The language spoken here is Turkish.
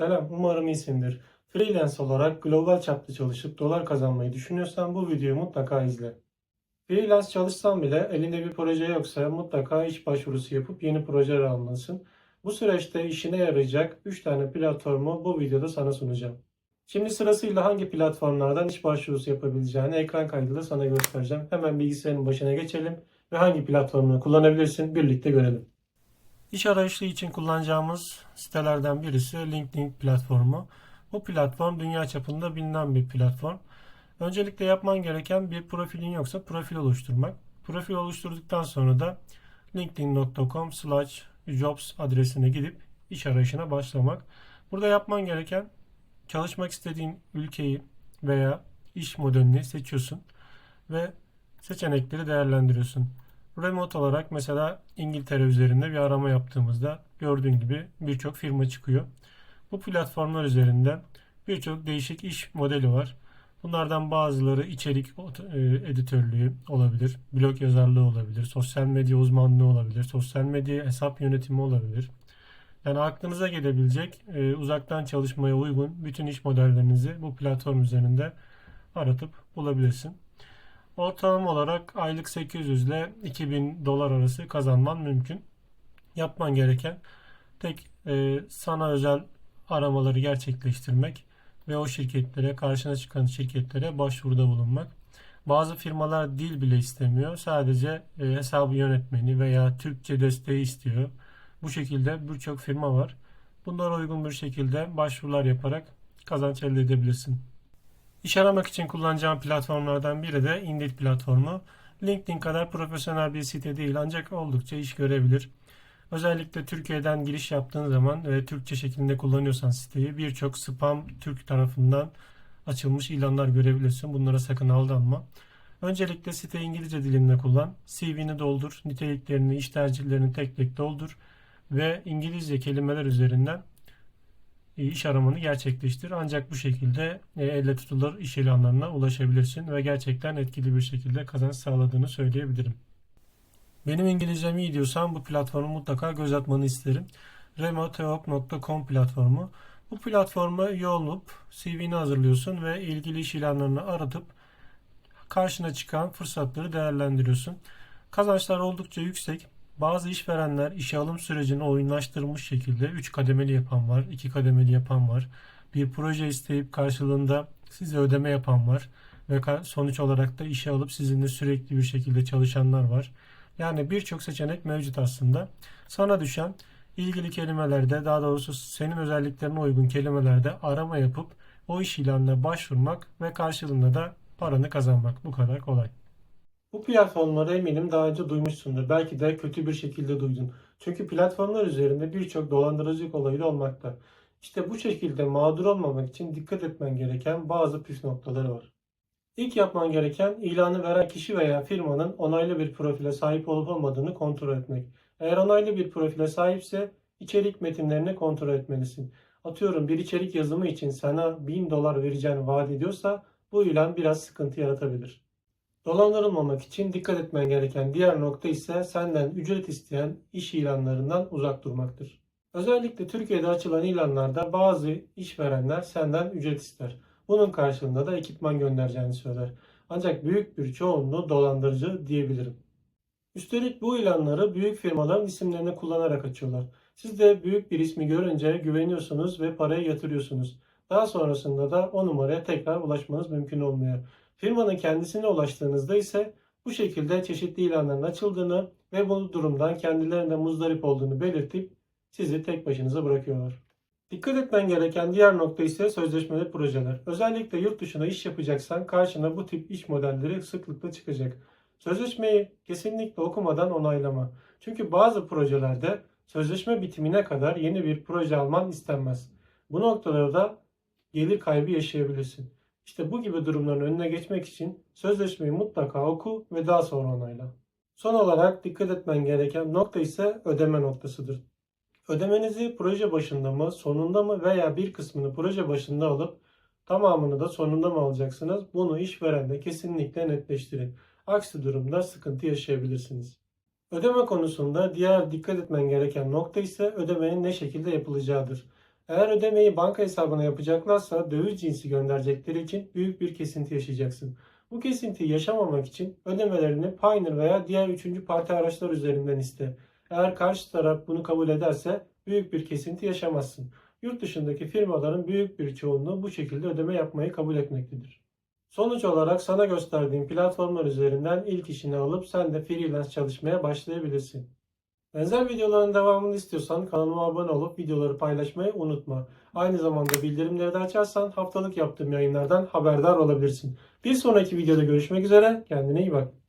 Selam, umarım iyisindir. Freelance olarak global çapta çalışıp dolar kazanmayı düşünüyorsan bu videoyu mutlaka izle. Freelance çalışsan bile elinde bir proje yoksa mutlaka iş başvurusu yapıp yeni projeler almalısın. Bu süreçte işine yarayacak 3 tane platformu bu videoda sana sunacağım. Şimdi sırasıyla hangi platformlardan iş başvurusu yapabileceğini ekran kaydıyla sana göstereceğim. Hemen bilgisayarın başına geçelim ve hangi platformunu kullanabilirsin birlikte görelim. İş arayışı için kullanacağımız sitelerden birisi LinkedIn platformu. Bu platform dünya çapında bilinen bir platform. Öncelikle yapman gereken bir profilin yoksa profil oluşturmak. Profil oluşturduktan sonra da linkedin.com slash jobs adresine gidip iş arayışına başlamak. Burada yapman gereken çalışmak istediğin ülkeyi veya iş modelini seçiyorsun ve seçenekleri değerlendiriyorsun. Remote olarak mesela İngiltere üzerinde bir arama yaptığımızda gördüğün gibi birçok firma çıkıyor. Bu platformlar üzerinde birçok değişik iş modeli var. Bunlardan bazıları içerik e, editörlüğü olabilir, blog yazarlığı olabilir, sosyal medya uzmanlığı olabilir, sosyal medya hesap yönetimi olabilir. Yani aklınıza gelebilecek e, uzaktan çalışmaya uygun bütün iş modellerinizi bu platform üzerinde aratıp bulabilirsin. Ortalama olarak aylık 800 ile 2000 dolar arası kazanman mümkün. Yapman gereken tek e, sana özel aramaları gerçekleştirmek ve o şirketlere, karşına çıkan şirketlere başvuruda bulunmak. Bazı firmalar dil bile istemiyor. Sadece e, hesabı yönetmeni veya Türkçe desteği istiyor. Bu şekilde birçok firma var. Bunlara uygun bir şekilde başvurular yaparak kazanç elde edebilirsin. İş aramak için kullanacağım platformlardan biri de Indeed platformu. LinkedIn kadar profesyonel bir site değil ancak oldukça iş görebilir. Özellikle Türkiye'den giriş yaptığın zaman ve Türkçe şeklinde kullanıyorsan siteyi birçok spam Türk tarafından açılmış ilanlar görebilirsin. Bunlara sakın aldanma. Öncelikle site İngilizce dilinde kullan. CV'ni doldur, niteliklerini, iş tercihlerini tek tek doldur ve İngilizce kelimeler üzerinden iş aramanı gerçekleştir. Ancak bu şekilde e, elle tutulur iş ilanlarına ulaşabilirsin ve gerçekten etkili bir şekilde kazanç sağladığını söyleyebilirim. Benim İngilizcem iyi diyorsan bu platformu mutlaka göz atmanı isterim. remoteop.com platformu. Bu platforma üye olup CV'ni hazırlıyorsun ve ilgili iş ilanlarını aratıp karşına çıkan fırsatları değerlendiriyorsun. Kazançlar oldukça yüksek. Bazı işverenler işe alım sürecini oyunlaştırmış şekilde 3 kademeli yapan var, 2 kademeli yapan var. Bir proje isteyip karşılığında size ödeme yapan var ve sonuç olarak da işe alıp sizinle sürekli bir şekilde çalışanlar var. Yani birçok seçenek mevcut aslında. Sana düşen ilgili kelimelerde daha doğrusu senin özelliklerine uygun kelimelerde arama yapıp o iş ilanına başvurmak ve karşılığında da paranı kazanmak. Bu kadar kolay. Bu platformları eminim daha önce duymuşsundur. Belki de kötü bir şekilde duydun. Çünkü platformlar üzerinde birçok dolandırıcılık olayı da olmakta. İşte bu şekilde mağdur olmamak için dikkat etmen gereken bazı püf noktaları var. İlk yapman gereken ilanı veren kişi veya firmanın onaylı bir profile sahip olup olmadığını kontrol etmek. Eğer onaylı bir profile sahipse içerik metinlerini kontrol etmelisin. Atıyorum bir içerik yazımı için sana 1000 dolar vereceğini vaat ediyorsa bu ilan biraz sıkıntı yaratabilir. Dolandırılmamak için dikkat etmen gereken diğer nokta ise senden ücret isteyen iş ilanlarından uzak durmaktır. Özellikle Türkiye'de açılan ilanlarda bazı işverenler senden ücret ister. Bunun karşılığında da ekipman göndereceğini söyler. Ancak büyük bir çoğunluğu dolandırıcı diyebilirim. Üstelik bu ilanları büyük firmaların isimlerini kullanarak açıyorlar. Siz de büyük bir ismi görünce güveniyorsunuz ve parayı yatırıyorsunuz. Daha sonrasında da o numaraya tekrar ulaşmanız mümkün olmuyor. Firmanın kendisine ulaştığınızda ise bu şekilde çeşitli ilanların açıldığını ve bu durumdan kendilerinde muzdarip olduğunu belirtip sizi tek başınıza bırakıyorlar. Dikkat etmen gereken diğer nokta ise sözleşmeli projeler. Özellikle yurt dışına iş yapacaksan karşına bu tip iş modelleri sıklıkla çıkacak. Sözleşmeyi kesinlikle okumadan onaylama. Çünkü bazı projelerde sözleşme bitimine kadar yeni bir proje alman istenmez. Bu noktalarda gelir kaybı yaşayabilirsin. İşte bu gibi durumların önüne geçmek için sözleşmeyi mutlaka oku ve daha sonra onayla. Son olarak dikkat etmen gereken nokta ise ödeme noktasıdır. Ödemenizi proje başında mı, sonunda mı veya bir kısmını proje başında alıp tamamını da sonunda mı alacaksınız? Bunu işverenle kesinlikle netleştirin. Aksi durumda sıkıntı yaşayabilirsiniz. Ödeme konusunda diğer dikkat etmen gereken nokta ise ödemenin ne şekilde yapılacağıdır. Eğer ödemeyi banka hesabına yapacaklarsa döviz cinsi gönderecekleri için büyük bir kesinti yaşayacaksın. Bu kesintiyi yaşamamak için ödemelerini Payoneer veya diğer üçüncü parti araçlar üzerinden iste. Eğer karşı taraf bunu kabul ederse büyük bir kesinti yaşamazsın. Yurt dışındaki firmaların büyük bir çoğunluğu bu şekilde ödeme yapmayı kabul etmektedir. Sonuç olarak sana gösterdiğim platformlar üzerinden ilk işini alıp sen de freelance çalışmaya başlayabilirsin. Benzer videoların devamını istiyorsan kanalıma abone olup videoları paylaşmayı unutma. Aynı zamanda bildirimleri de açarsan haftalık yaptığım yayınlardan haberdar olabilirsin. Bir sonraki videoda görüşmek üzere. Kendine iyi bak.